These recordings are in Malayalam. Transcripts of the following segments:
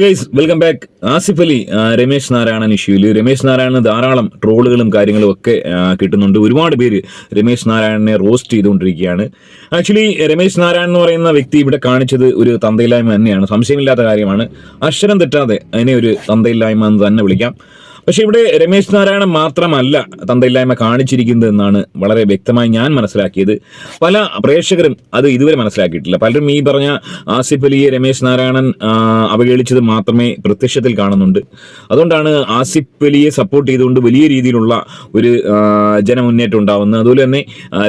Guys welcome back Asif Ali Ramesh Narayanan ഇഷ്യൂവിൽ Ramesh നാരായണന് ധാരാളം ട്രോളുകളും കാര്യങ്ങളും ഒക്കെ കിട്ടുന്നുണ്ട്. ഒരുപാട് പേര് രമേശ് നാരായണനെ റോസ്റ്റ് ചെയ്തുകൊണ്ടിരിക്കുകയാണ്. ആക്ച്വലി രമേശ് നാരായണൻ എന്ന് പറയുന്ന വ്യക്തി ഇവിടെ കാണിച്ചത് ഒരു തന്തയില്ലായ്മ തന്നെയാണ്. സംശയമില്ലാത്ത കാര്യമാണ്. അക്ഷരം തെറ്റാതെ അതിനെ ഒരു തന്തയില്ലായ്മ എന്ന് തന്നെ വിളിക്കാം. പക്ഷെ ഇവിടെ രമേശ് നാരായണൻ മാത്രമല്ല തന്തയില്ലായ്മ കാണിച്ചിരിക്കുന്നത് എന്നാണ് വളരെ വ്യക്തമായി ഞാൻ മനസ്സിലാക്കിയത്. പല പ്രേക്ഷകരും അത് ഇതുവരെ മനസ്സിലാക്കിയിട്ടില്ല. പലരും ഈ പറഞ്ഞ ആസിഫ് അലിയെ രമേശ് നാരായണൻ അവഗണിച്ചത് മാത്രമേ പ്രത്യക്ഷത്തിൽ കാണുന്നുണ്ട്. അതുകൊണ്ടാണ് ആസിഫ് അലിയെ സപ്പോർട്ട് ചെയ്തുകൊണ്ട് വലിയ രീതിയിലുള്ള ഒരു ജനമുന്നേറ്റം ഉണ്ടാവുന്നത്. അതുപോലെ തന്നെ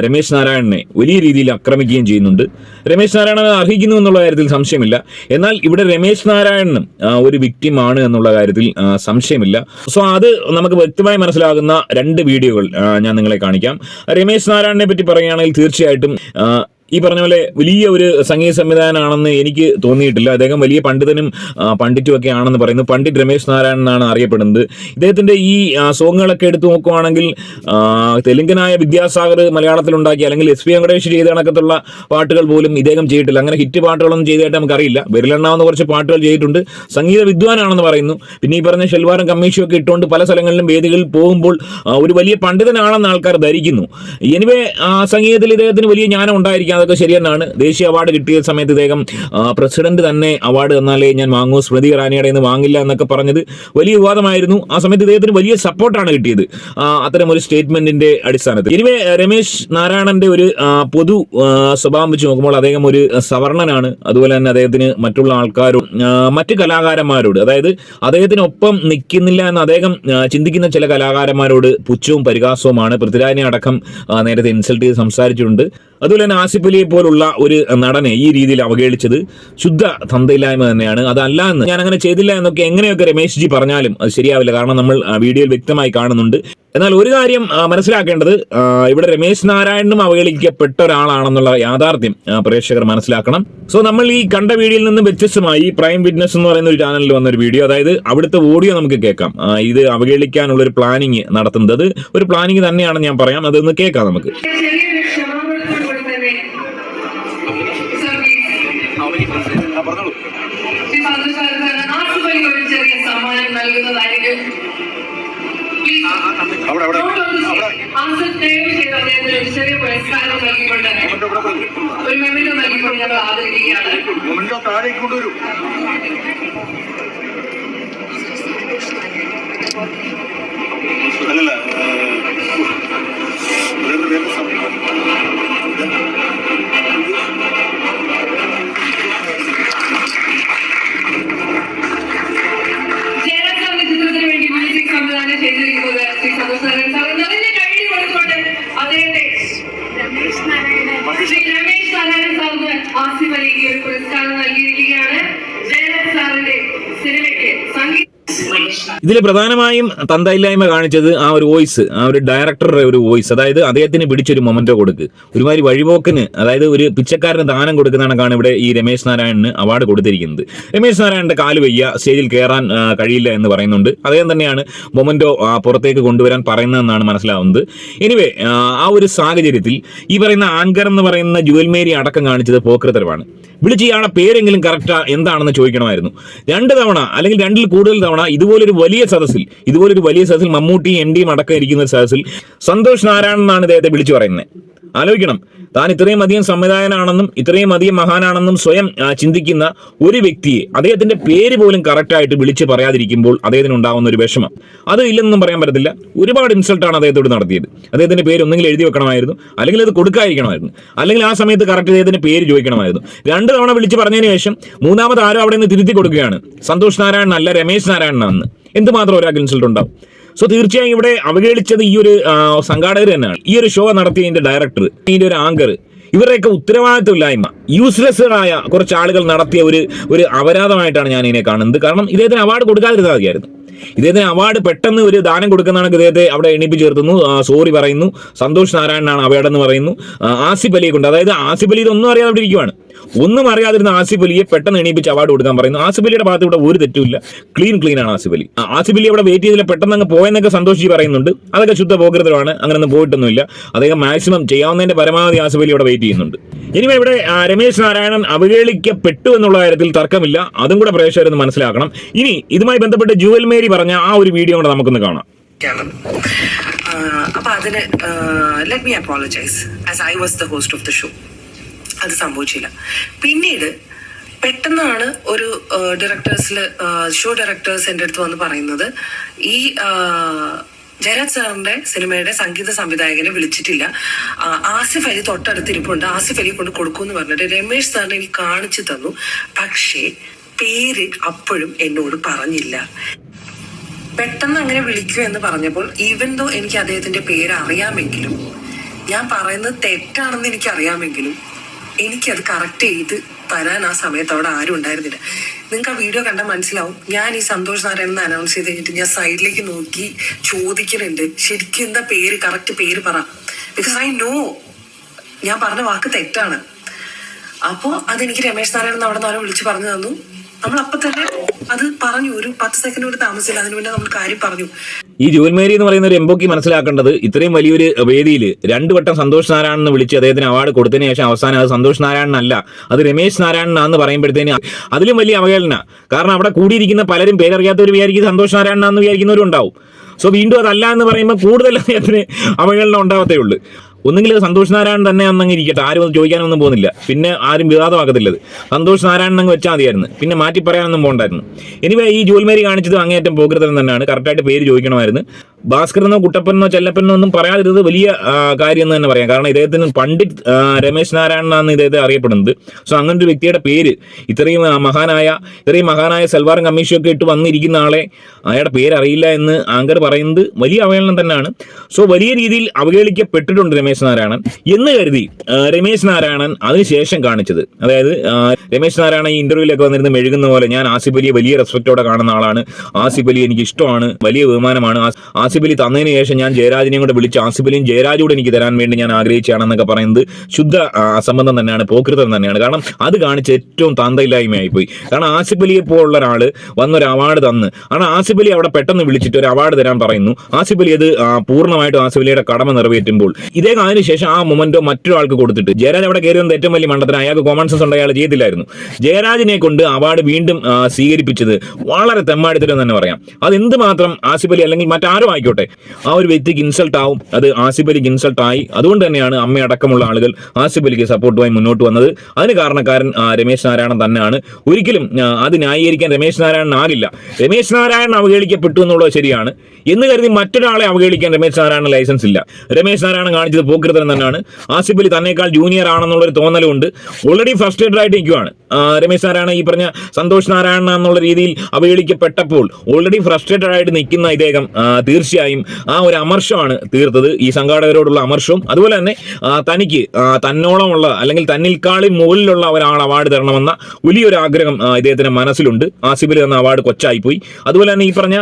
രമേശ് നാരായണനെ വലിയ രീതിയിൽ ആക്രമിക്കുകയും ചെയ്യുന്നുണ്ട്. രമേശ് നാരായണൻ അർഹിക്കുന്നു എന്നുള്ള കാര്യത്തിൽ സംശയമില്ല. എന്നാൽ ഇവിടെ രമേശ് നാരായണനും ഒരു വിക്റ്റിമാണ് എന്നുള്ള കാര്യത്തിൽ സംശയമില്ല. സോ അത് നമുക്ക് വ്യക്തമായി മനസ്സിലാകുന്ന രണ്ട് വീഡിയോകൾ ഞാൻ നിങ്ങളെ കാണിക്കാം. രമേശ് നാരായണനെ പറ്റി പറയുകയാണെങ്കിൽ തീർച്ചയായിട്ടും ഈ പറഞ്ഞ പോലെ വലിയ ഒരു സംഗീത സംവിധാനമാണെന്ന് എനിക്ക് തോന്നിയിട്ടില്ല. അദ്ദേഹം വലിയ പണ്ഡിതനും പണ്ഡിറ്റും ഒക്കെ ആണെന്ന് പറയുന്നു. പണ്ഡിറ്റ് രമേശ് നാരായണൻ എന്നാണ് അറിയപ്പെടുന്നത്. ഇദ്ദേഹത്തിന്റെ ഈ സോങ്ങുകളൊക്കെ എടുത്തു നോക്കുവാണെങ്കിൽ തെലുങ്കനായ വിദ്യാസാഗർ മലയാളത്തിലുണ്ടാക്കി അല്ലെങ്കിൽ എസ് പി വെങ്കടേഷ് ചെയ്ത കണക്കത്തുള്ള പാട്ടുകൾ പോലും ഇദ്ദേഹം ചെയ്തിട്ടില്ല. അങ്ങനെ ഹിറ്റ് പാട്ടുകളൊന്നും ചെയ്തതായിട്ട് നമുക്കറിയില്ല. വിരലെണ്ണാവുന്ന കുറച്ച് പാട്ടുകൾ ചെയ്തിട്ടുണ്ട്. സംഗീത വിദ്വാനാണെന്ന് പറയുന്നു. പിന്നെ ഈ പറഞ്ഞ ഷെൽവാരം കമ്മീഷനും ഒക്കെ ഇട്ടുകൊണ്ട് പല സ്ഥലങ്ങളിലും വേദികളിൽ പോകുമ്പോൾ ഒരു വലിയ പണ്ഡിതനാണെന്ന് ആൾക്കാർ ധരിക്കുന്നു. എനിവേ സംഗീതത്തിൽ ഇദ്ദേഹത്തിന് വലിയ ജ്ഞാനം ഉണ്ടായിരിക്കാം. അതൊക്കെ ശരിയെന്നാണ്. ദേശീയ അവാർഡ് കിട്ടിയ സമയത്ത് ഇദ്ദേഹം പ്രസിഡന്റ് തന്നെ അവാർഡ് തന്നാലേ ഞാൻ വാങ്ങൂ സ്മൃതി ഇറാനിയുടെ നിന്ന് വാങ്ങില്ല എന്നൊക്കെ പറഞ്ഞത് വലിയ വിവാദമായിരുന്നു. ആ സമയത്ത് ഇദ്ദേഹത്തിന് വലിയ സപ്പോർട്ടാണ് കിട്ടിയത്. അത്തരം ഒരു സ്റ്റേറ്റ്മെന്റിന്റെ അടിസ്ഥാനത്തിൽ. എനിവേ രമേശ് നാരായണന്റെ ഒരു പൊതു സ്വഭാവം വെച്ച് നോക്കുമ്പോൾ അദ്ദേഹം ഒരു സവർണനാണ് അതുപോലെ തന്നെ അദ്ദേഹത്തിന് മറ്റുള്ള ആൾക്കാരും മറ്റു കലാകാരന്മാരോട് അതായത് അദ്ദേഹത്തിനൊപ്പം നിൽക്കുന്നില്ല എന്ന് അദ്ദേഹം ചിന്തിക്കുന്ന ചില കലാകാരന്മാരോട് പുച്ഛവും പരിഹാസവുമാണ്. പൃഥ്വിരാജിനെ അടക്കം നേരത്തെ ഇൻസൾട്ട് ചെയ്ത് സംസാരിച്ചിട്ടുണ്ട്. അതുപോലെ തന്നെ ആസിഫ് അലിയെ പോലുള്ള ഒരു നടനെ ഈ രീതിയിൽ അവഗണിച്ചത് ശുദ്ധ തന്തയില്ലായ്മ തന്നെയാണ്. അതല്ല എന്ന് ഞാൻ അങ്ങനെ ചെയ്തില്ല എന്നൊക്കെ എങ്ങനെയൊക്കെ രമേശ് ജി പറഞ്ഞാലും അത് ശരിയാവില്ല. കാരണം നമ്മൾ വീഡിയോയിൽ വ്യക്തമായി കാണുന്നുണ്ട്. എന്നാൽ ഒരു കാര്യം മനസ്സിലാക്കേണ്ടത് ഇവിടെ രമേശ് നാരായണനും അവഹേളിക്കപ്പെട്ട ഒരാളാണെന്നുള്ള യാഥാർത്ഥ്യം പ്രേക്ഷകർ മനസ്സിലാക്കണം. സോ നമ്മൾ ഈ കണ്ട വീഡിയോയിൽ നിന്ന് വ്യത്യസ്തമായി പ്രൈം വിറ്റ്നസ് എന്ന് പറയുന്ന ഒരു ചാനലിൽ വന്ന ഒരു വീഡിയോ അതായത് അവിടുത്തെ ഓഡിയോ നമുക്ക് കേൾക്കാം. ഇത് അവഹേളിക്കാനുള്ള ഒരു പ്ലാനിങ് നടത്തുന്നത്. ഒരു പ്ലാനിങ് തന്നെയാണ് ഞാൻ പറയാം. അതൊന്ന് കേൾക്കാം നമുക്ക്. ഒരു പുരസ്കാരം നൽകിക്കൊണ്ട് ഞങ്ങൾ ആദരിക്കുകയാണ്. മൊമെന്റോ താഴേക്ക് കൊണ്ടുവരൂ. ശ്രീ രമേശ് നാരായണൻ സാറിന് ആസിഫ് അലിക്ക് ഒരു പുരസ്കാരം നൽകിയിരിക്കുകയാണ് ഇതിൽ പ്രധാനമായും തന്തയില്ലായ്മ കാണിച്ചത് ആ ഒരു വോയിസ് ആ ഒരു ഡയറക്ടറുടെ ഒരു വോയിസ് അതായത് അദ്ദേഹത്തിന് പിടിച്ചൊരു മൊമെന്റോ കൊടുക്ക്. ഒരുമാതിരി വഴിപോക്കിന് അതായത് ഒരു പിച്ചക്കാരന് ദാനം കൊടുക്കുന്നതാണ് ഇവിടെ ഈ രമേശ് നാരായണന് അവാർഡ് കൊടുത്തിരിക്കുന്നത്. രമേശ് നാരായണന്റെ കാൽ വയ്യ സ്റ്റേജിൽ കയറാൻ കഴിയില്ല എന്ന് പറയുന്നുണ്ട്. അദ്ദേഹം തന്നെയാണ് മൊമെന്റോ പുറത്തേക്ക് കൊണ്ടുവരാൻ പറയുന്നതെന്നാണ് മനസ്സിലാവുന്നത്. എനിവേ ആ ഒരു സാഹചര്യത്തിൽ ഈ പറയുന്ന ആങ്കർ എന്ന് പറയുന്ന ജുവൽമേരി അടക്കം കാണിച്ചത് പോക്കൃതരമാണ് വിളിച്ച് ഇയാളുടെ പേരെങ്കിലും കറക്റ്റ് എന്താണെന്ന് ചോദിക്കണമായിരുന്നു. രണ്ട് തവണ അല്ലെങ്കിൽ രണ്ടിൽ കൂടുതൽ തവണ ഇതുപോലൊരു വലിയ സദസ്സിൽ ഇതുപോലൊരു വലിയ സദസ്സിൽ മമ്മൂട്ടി എം ഡിയും അടക്കം ഇരിക്കുന്ന ഒരു സദസ്സിൽ സന്തോഷ് നാരായണൻ എന്നാണ് ഇദ്ദേഹത്തെ വിളിച്ചു പറയുന്നത്. ആലോചിക്കണം. താൻ ഇത്രയും അധികം സംവിധായകനാണെന്നും ഇത്രയും അധികം മഹാനാണെന്നും സ്വയം ചിന്തിക്കുന്ന ഒരു വ്യക്തിയെ അദ്ദേഹത്തിന്റെ പേര് പോലും കറക്റ്റായിട്ട് വിളിച്ച് പറയാതിരിക്കുമ്പോൾ അദ്ദേഹത്തിന് ഉണ്ടാകുന്ന ഒരു വിഷമം. അത് ഇല്ലെന്നും പറയാൻ പറ്റത്തില്ല. ഒരുപാട് ഇൻസൾട്ടാണ് അദ്ദേഹത്തോട് നടത്തിയത്. അദ്ദേഹത്തിന്റെ പേര് ഒന്നെങ്കിൽ എഴുതി വെക്കണമായിരുന്നു അല്ലെങ്കിൽ അത് കൊടുക്കാതിരിക്കണമായിരുന്നു അല്ലെങ്കിൽ ആ സമയത്ത് കറക്റ്റ് അദ്ദേഹത്തിന്റെ പേര് ചോദിക്കണമായിരുന്നു. രണ്ട് തവണ വിളിച്ച് പറഞ്ഞതിന് ശേഷം മൂന്നാമത് ആരോ അവിടെ നിന്ന് തിരുത്തി കൊടുക്കുകയാണ്. സന്തോഷ് നാരായണൻ അല്ല രമേശ് നാരായണനാണെന്ന്. എന്തുമാത്രം ഒരാൾക്ക് ഇൻസൾട്ട് ഉണ്ടാവും? സോ തീർച്ചയായും ഇവിടെ അവഹേളിച്ചത് ഈ ഒരു സംഘാടകർ തന്നെയാണ്. ഈ ഒരു ഷോ നടത്തിയ ഇതിന്റെ ഡയറക്ടർ ഇതിന്റെ ഒരു ആങ്കർ ഇവരുടെയൊക്കെ ഉത്തരവാദിത്വമില്ലായ്മ യൂസ്ലെസ്സുകളായ കുറച്ച് ആളുകൾ നടത്തിയ ഒരു ഒരു അപരാധമായിട്ടാണ് ഞാൻ ഇതിനെ കാണുന്നത്. കാരണം ഇദ്ദേഹത്തിന് അവാർഡ് കൊടുക്കാതിരുന്നാൽ മതിയായിരുന്നു. ഇദ്ദേഹത്തിന് അവാർഡ് പെട്ടെന്ന് ഒരു ദാനം കൊടുക്കുന്നതാണ് ഇദ്ദേഹത്തെ അവിടെ എണീപ്പിച്ച് ചേർത്തുന്നു സോറി പറയുന്നു. സന്തോഷ് നാരായണനാണ് അവാർഡ് എന്ന് പറയുന്നു ആസിഫ് അലിയെ കൊണ്ട് അതായത് ആസിഫ് അലി ഇതൊന്നും അറിയാതെ അവിടെ ഇരിക്കുവാണ്. ഒന്നും അറിയാതിരുന്ന ആസിഫ് അലിയെ പെട്ടെന്ന് എണീപ്പിച്ച് അവാർഡ് കൊടുക്കാൻ പറയുന്നു. ആസിഫ് അലിയുടെ ഭാഗത്ത് ഇവിടെ ഒരു തെറ്റുമില്ല. ക്ലീൻ ക്ലീൻ ആണ് ആസിഫ് അലി. ആസിഫ് അലി അവിടെ വെയിറ്റ് ചെയ്തില്ല. പെട്ടെന്ന് അങ്ങ് പോയെന്നൊക്കെ സന്തോഷിച്ച് പറയുന്നുണ്ട്. അതൊക്കെ ശുദ്ധ പോകൃതമാണ് അങ്ങനെയൊന്നും പോയിട്ടൊന്നുമില്ല. അദ്ദേഹം മാക്സിമം ചെയ്യാവുന്നതിന്റെ പരമാവധി ആസിഫ് അലി അവിടെ വെയിറ്റ് ചെയ്യുന്നുണ്ട്. ഇനിമേ ഇവിടെ രമേശ് നാരായണൻ അവഹേളിക്കപ്പെട്ടു എന്നുള്ള കാര്യത്തിൽ തർക്കമില്ല. അതും കൂടെ പ്രേക്ഷകരെന്ന് മനസ്സിലാക്കണം. ഇനി ഇതുമായി ബന്ധപ്പെട്ട് ജുവൽ മേരി പറഞ്ഞ ആ ഒരു വീഡിയോ കൂടെ നമുക്കൊന്ന് കാണാം. അപ്പൊ അതിന് let me apologise as I was the host of the show അത് സംഭവിച്ചില്ല. പിന്നീട് പെട്ടെന്നാണ് ഒരു ഡയറക്ടേഴ്സിൽ ഷോ ഡയറക്ടേഴ്സ് എന്റെ അടുത്ത് വന്ന് പറയുന്നത് ഈ ജയരാജ് സാറിന്റെ സിനിമയുടെ സംഗീത സംവിധായകനെ വിളിച്ചിട്ടില്ല. ആസിഫ് അലി തൊട്ടടുത്തിരിപ്പുണ്ട്. ആസിഫ് അലി കൊണ്ട് കൊടുക്കുമെന്ന് പറഞ്ഞിട്ട് രമേശ് സാറിനെ എനിക്ക് കാണിച്ചു തന്നു. പക്ഷേ പേര് അപ്പോഴും എന്നോട് പറഞ്ഞില്ല. പെട്ടെന്ന് അങ്ങനെ വിളിക്കൂ എന്ന് പറഞ്ഞപ്പോൾ ഈവൻ ദോ എനിക്ക് അദ്ദേഹത്തിന്റെ പേര് അറിയാമെങ്കിലും ഞാൻ പറയുന്നത് തെറ്റാണെന്ന് എനിക്ക് അറിയാമെങ്കിലും എനിക്കത് കറക്റ്റ് ചെയ്ത് തരാൻ ആ സമയത്ത് അവിടെ ആരും ഉണ്ടായിരുന്നില്ല. നിങ്ങൾക്ക് ആ വീഡിയോ കണ്ടാൽ മനസ്സിലാവും ഞാൻ ഈ സന്തോഷ് നാരായണൻ അനൗൺസ് ചെയ്ത് കഴിഞ്ഞിട്ട് ഞാൻ സൈഡിലേക്ക് നോക്കി ചോദിക്കുന്നുണ്ട് ശരിക്കും എന്താ പേര് കറക്റ്റ് പേര് പറ. ബിക്കോസ് ഐ നോ ഞാൻ പറഞ്ഞ വാക്ക് തെറ്റാണ്. അപ്പോ അതെനിക്ക് രമേശ് നാരായണൻ അവിടെ നിന്ന് അവരെ വിളിച്ച് പറഞ്ഞു തന്നു. നമ്മൾ അപ്പൊ തന്നെ അത് പറഞ്ഞു. ഒരു പത്ത് സെക്കൻഡ് കൂടി താമസിച്ചില്ല അതിനു മുന്നേ നമ്മൾ കാര്യം പറഞ്ഞു. ഈ ജോൽമേരി മേരി എന്ന് പറയുന്ന ഒരു എംബോക്കി മനസ്സിലാക്കേണ്ടത് ഇത്രയും വലിയൊരു വേദിയിൽ രണ്ടു വട്ടം സന്തോഷ് നാരായണൻ വിളിച്ച് അദ്ദേഹത്തിന് അവാർഡ് കൊടുത്തതിന് ശേഷം അവസാനം അത് സന്തോഷ് നാരായണനല്ല അത് രമേശ് നാരായണനാന്ന് പറയുമ്പോഴത്തേന് അതിലും വലിയ അവഹേളന. കാരണം അവിടെ കൂടിയിരിക്കുന്ന പലരും പേരറിയാത്തവർ വിചാരിക്കും സന്തോഷ് നാരായണനാന്ന് വിചാരിക്കുന്നവരും ഉണ്ടാവും. സോ വീണ്ടും അതല്ല എന്ന് പറയുമ്പോൾ കൂടുതൽ അദ്ദേഹത്തിന് അവഹേളന ഉണ്ടാവത്തേ ഉള്ളൂ. ഒന്നുകിൽ സന്തോഷ് നാരായണൻ തന്നെ അന്നങ്ങ് ഇരിക്കട്ടെ. ആരും അത് ചോദിക്കാനൊന്നും പോകുന്നില്ല. പിന്നെ ആരും വിവാദമാക്കത്തില്ലത്. സന്തോഷ് നാരായണൻ അങ്ങ് വെച്ചാൽ മതിയായിരുന്നു. പിന്നെ മാറ്റി പറയാനൊന്നും പോകണ്ടായിരുന്നു എനിവേ ഈ ജോൽമേരി കാണിച്ചത് അങ്ങേയറ്റം പോകൃതം തന്നെയാണ്. കറക്റ്റായിട്ട് പേര് ചോദിക്കണമായിരുന്നു. ഭാസ്കരനോ കുട്ടപ്പനോ ചെല്ലപ്പനോ ഒന്നും പറയാതിരുന്നത് വലിയ കാര്യം എന്ന് തന്നെ പറയാം. കാരണം ഇദ്ദേഹത്തിന് പണ്ഡിറ്റ് രമേശ് നാരായണനാണ് ഇദ്ദേഹത്തെ അറിയപ്പെടുന്നത്. സോ അങ്ങനെ ഒരു വ്യക്തിയുടെ പേര് ഇത്രയും മഹാനായ ഇത്രയും മഹാനായ സൽവാറും കമ്മീഷനൊക്കെ ഇട്ട് വന്നിരിക്കുന്ന ആളെ അയാളുടെ പേര് അറിയില്ല എന്ന് ആങ്കർ പറയുന്നത് വലിയ അവഹേളനം തന്നെയാണ്. സോ വലിയ രീതിയിൽ അവഹേളിക്കപ്പെട്ടിട്ടുണ്ട് രമേശ് നാരായണൻ എന്ന് കരുതി രമേശ് നാരായണൻ അതിനുശേഷം കാണിച്ചത്. അതായത് രമേശ് നാരായണൻ ഈ ഇന്റർവ്യൂലൊക്കെ വന്നിരുന്ന് മെഴുകുന്ന പോലെ ഞാൻ ആസിഫ് അലിയെ വലിയ റെസ്പെക്റ്റോടെ കാണുന്ന ആളാണ്. ആസിഫ് അലി എനിക്ക് ഇഷ്ടമാണ്. വലിയ ബഹുമാനമാണ്. ആ- ആസിഫ് അലി തന്നതിന് ശേഷം ഞാൻ ജയരാജിനെയും കൂടെ വിളിച്ച് ആസിഫ് അലിയും ജയരാജൂടെ എനിക്ക് തരാൻ വേണ്ടി ഞാൻ ആഗ്രഹിച്ചാണെന്നൊക്കെ പറയുന്നത് ശുദ്ധ അസംബന്ധം തന്നെയാണ് പോക്കൃതം തന്നെയാണ്. കാരണം അത് കാണിച്ച് ഏറ്റവും തന്തയില്ലായ്മയായി പോയി കാരണം ആസിഫ് അലിയെ പോലുള്ള ഒരാൾ വന്നൊരു അവാർഡ് തന്ന്. കാരണം ആസിബലി അവിടെ പെട്ടെന്ന് വിളിച്ചിട്ട് ഒരു അവാർഡ് തരാൻ പറയുന്നു. ആസിബലി അത് പൂർണമായിട്ടും ആസിഫ് അലിയുടെ കടമ നിറവേറ്റുമ്പോൾ ഇതേ അതിനുശേഷം ആ മൊമെന്റോ മറ്റൊരാൾക്ക് കൊടുത്തിട്ട് ജയരാജ് അവിടെ കയറി വന്നത് ഏറ്റവും വലിയ മണ്ഡലത്തിന്. അയാൾക്ക് കോമൺ സെൻസ് ഉണ്ട് അയാൾ ചെയ്തില്ലായിരുന്നു. ജയരാജിനെ കൊണ്ട് അവാർഡ് വീണ്ടും സ്വീകരിപ്പിച്ചത് വളരെ തെമ്മാടിത്തരം തന്നെ പറയാം. അത് എന്തുമാത്രം ആസിഫ് അലി അല്ലെങ്കിൽ മറ്റാരും ആയിക്കോട്ടെ. ആ ഒരു വ്യക്തിക്ക് ഇൻസൾട്ട് ആവും. അത് ആസിഫ് അലിക്ക് ഇൻസൾട്ട് ആയി. അതുകൊണ്ട് തന്നെയാണ് അമ്മയടക്കമുള്ള ആളുകൾ ആസിഫ് അലിക്ക് സപ്പോർട്ടുമായി മുന്നോട്ട് വന്നത്. അതിന് കാരണക്കാരൻ രമേശ് നാരായണൻ തന്നെയാണ്. ഒരിക്കലും അത് ന്യായീകരിക്കാൻ രമേശ് നാരായണൻ ആകില്ല രമേശ് നാരായണൻ അവഹേളിക്കപ്പെട്ടു എന്നുള്ളത് ശരിയാണ്. എന്ന് കരുതി മറ്റൊരാളെ അവഹേളിക്കാൻ രമേശ് നാരായണൻ ലൈസൻസ് ഇല്ല. രമേശ് നാരായണൻ കാണിച്ചത് പോക്കൃതരം തന്നെയാണ്. ആസിഫ് അലി തന്നേക്കാൾ ജൂനിയർ ആണെന്നുള്ളൊരു തോന്നലുണ്ട്. ഓൾറെഡി ഫ്രസ്ട്രേറ്റഡ് ആയിട്ട് നിൽക്കുവാണ് രമേശ് നാരായണൻ ഈ പറഞ്ഞ സന്തോഷ് നാരായണൻ എന്നുള്ള രീതിയിൽ അവഹേളിക്കപ്പെട്ടപ്പോൾ ഓൾറെഡി ഫ്രസ്ട്രേറ്റഡ് ആയിട്ട് നിൽക്കുന്ന ഇദ്ദേഹം ആ, തീർച്ചയായും ആ ഒരു അമർഷമാണ് തീർത്തത്. ഈ സംഘാടകരോടുള്ള അമർഷവും അതുപോലെ തന്നെ തനിക്ക് തന്നോളമുള്ള അല്ലെങ്കിൽ തന്നിൽക്കാളിൽ മുകളിലുള്ള ഒരാൾ അവാർഡ് തരണമെന്ന വലിയൊരു ആഗ്രഹം ഇദ്ദേഹത്തിന്റെ മനസ്സിലുണ്ട്. ആസിഫ് അലി എന്ന അവാർഡ് കൊച്ചായിപ്പോയി. അതുപോലെ തന്നെ ഈ പറഞ്ഞ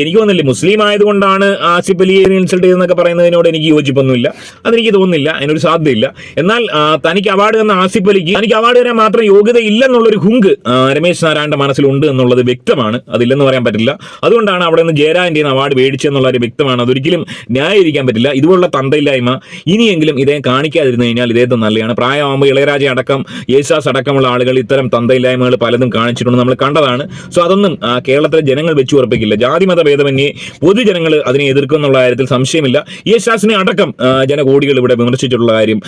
എനിക്ക് തോന്നുന്നില്ല മുസ്ലിം ആയതുകൊണ്ടാണ് ആസിഫ് അലിയെ ഇൻസൾട്ട് ചെയ്തെന്നൊക്കെ പറയുന്നതിനോട് എനിക്ക് യോജിപ്പൊന്നുമില്ല. അതെനിക്ക് തോന്നുന്നില്ല അതിനൊരു സാധ്യതയില്ല. എന്നാൽ തനിക്ക് അവാർഡ് തന്ന ആസിഫ് അലിക്ക് തനിക്ക് അവാർഡ് തരാൻ മാത്രം യോഗ്യത ഇല്ലെന്നുള്ളൊരു ഹുങ്ക് രമേശ് നാരായണന്റെ മനസ്സിലുണ്ട് എന്നുള്ളത് വ്യക്തമാണ്. അതില്ലെന്ന് പറയാൻ പറ്റില്ല. അതുകൊണ്ടാണ് അവിടെ നിന്ന് ജയരാജന്റെ അവാർഡ് മേടിച്ചെന്നുള്ള ഒരു വ്യക്തമാണ്. അതൊരിക്കലും ന്യായീകരിക്കാൻ പറ്റില്ല. ഇതുപോലുള്ള തന്തയില്ലായ്മ ഇനിയെങ്കിലും ഇദ്ദേഹം കാണിക്കാതിരുന്നു കഴിഞ്ഞാൽ ഇദ്ദേഹത്തെ നല്ലതാണ് പ്രായമാകുമ്പോൾ ഇളയരാജ അടക്കം യേശാസ് അടക്കമുള്ള ആളുകൾ ഇത്തരം തന്തയില്ലായ്മകൾ പലതും കാണിച്ചിട്ടുണ്ട്. നമ്മൾ കണ്ടതാണ്. സോ അതൊന്നും കേരളത്തിലെ ജനങ്ങൾ വെച്ചു ഉറപ്പിക്കില്ല. ജാതിമത ഭേദമന്യേ പൊതുജനങ്ങൾ അതിനെ എതിർക്കും എന്നുള്ള കാര്യത്തിൽ സംശയമില്ല. യേശാസിനെ അടക്കം ജനകോടികൾ ഇവിടെ വിമർശിച്ചിട്ടുള്ള കാര്യം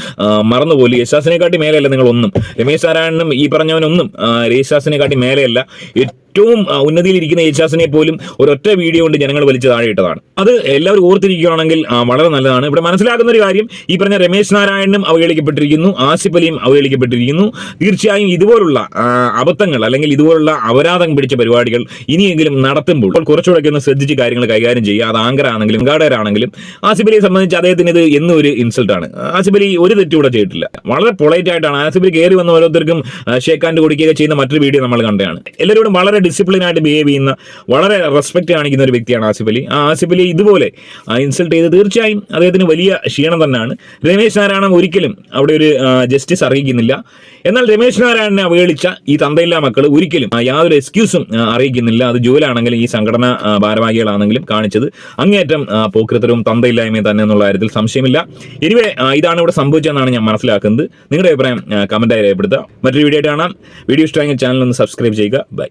മറന്നുപോലും യേശാസിനെക്കാട്ടി മേലെയല്ല നിങ്ങളൊന്നും. രമേശ് നാരായണനും ഈ പറഞ്ഞവനൊന്നും യേശാസിനെക്കാട്ടി മേലെയല്ല. ഏറ്റവും ഉന്നതിയിലിരിക്കുന്ന യേശാസിനെ പോലും ഒരൊറ്റ വീഡിയോ കൊണ്ട് ജനങ്ങൾ വലിച്ചു താഴെയിട്ടതാണ്. അത് എല്ലാവരും ഓർത്തിരിക്കുകയാണെങ്കിൽ വളരെ നല്ലതാണ്. ഇവിടെ മനസ്സിലാക്കുന്ന ഒരു കാര്യം ഈ പറഞ്ഞ രമേശ് നാരായണനും അവഗണിക്കപ്പെട്ടിരിക്കുന്നു ആസിഫ് അവഗണിക്കപ്പെട്ടിരിക്കുന്നു തീർച്ചയായും ഇതുപോലുള്ള അബദ്ധങ്ങൾ അല്ലെങ്കിൽ ഇതുപോലുള്ള അപരാധം പിടിച്ച പരിപാടികൾ ഇനിയെങ്കിലും നടത്തുമ്പോൾ കുറച്ചുകൂടെ ഒന്ന് ശ്രദ്ധിച്ച് കാര്യങ്ങൾ കൈകാര്യം ചെയ്യുക. അത് ആങ്കറാണെങ്കിലും ഗാഡറാണെങ്കിലും ആസിഫ് അലിയെ സംബന്ധിച്ച് അദ്ദേഹത്തിന് ഇത് എന്നും ഒരു ഇൻസൾട്ട് ആണ്. ആസിഫ് അലി ഒരു തെറ്റും ഇവിടെ ചെയ്തിട്ടില്ല. വളരെ പൊളൈറ്റ് ആയിട്ടാണ്. ആസിഫ് കയറി വന്ന ഓരോരുത്തർക്കും ഷേക്ക് ഹാൻഡ് കൊടുക്കുകയൊക്കെ ചെയ്യുന്ന മറ്റൊരു വീഡിയോ നമ്മൾ കണ്ടതാണ്. എല്ലാവരോടും വളരെ വളരെ ഡിസിപ്ലിൻ ആയിട്ട് ബിഹേവ് ചെയ്യുന്ന വളരെ റെസ്പെക്റ്റ് കാണിക്കുന്ന ഒരു വ്യക്തിയാണ് ആസിഫ് അലി. ആ ആസിഫ് അലി ഇതുപോലെ ഇൻസൾട്ട് ചെയ്ത് തീർച്ചയായും അദ്ദേഹത്തിന് വലിയ ക്ഷീണം തന്നെയാണ്. രമേശ് നാരായണൻ ഒരിക്കലും അവിടെ ഒരു ജസ്റ്റിസ് അറിയിക്കുന്നില്ല. എന്നാൽ രമേശ് നാരായണനെ അവഹേളിച്ച ഈ തന്തയില്ലാ മക്കൾ ഒരിക്കലും യാതൊരു എക്സ്ക്യൂസും അറിയിക്കുന്നില്ല. അത് ജോലാണെങ്കിലും ഈ സംഘടനാ ഭാരവാഹികളാണെങ്കിലും കാണിച്ചത് അങ്ങേയറ്റം പോക്രിത്തരവും തന്തയില്ലായ്മയും തന്നെ എന്നുള്ള കാര്യത്തിൽ സംശയമില്ല. ഇനിവേ ഇതാണ് ഇവിടെ സംഭവിച്ചതെന്നാണ് ഞാൻ മനസ്സിലാക്കുന്നത്. നിങ്ങളുടെ അഭിപ്രായം കമന്റായി രേഖപ്പെടുത്തുക. മറ്റൊരു വീഡിയോ ആയിട്ട് കാണാം. വീഡിയോ ഇഷ്ടമെങ്കിൽ ചാനൽ ഒന്ന് സബ്സ്ക്രൈബ് ചെയ്യുക. ബൈ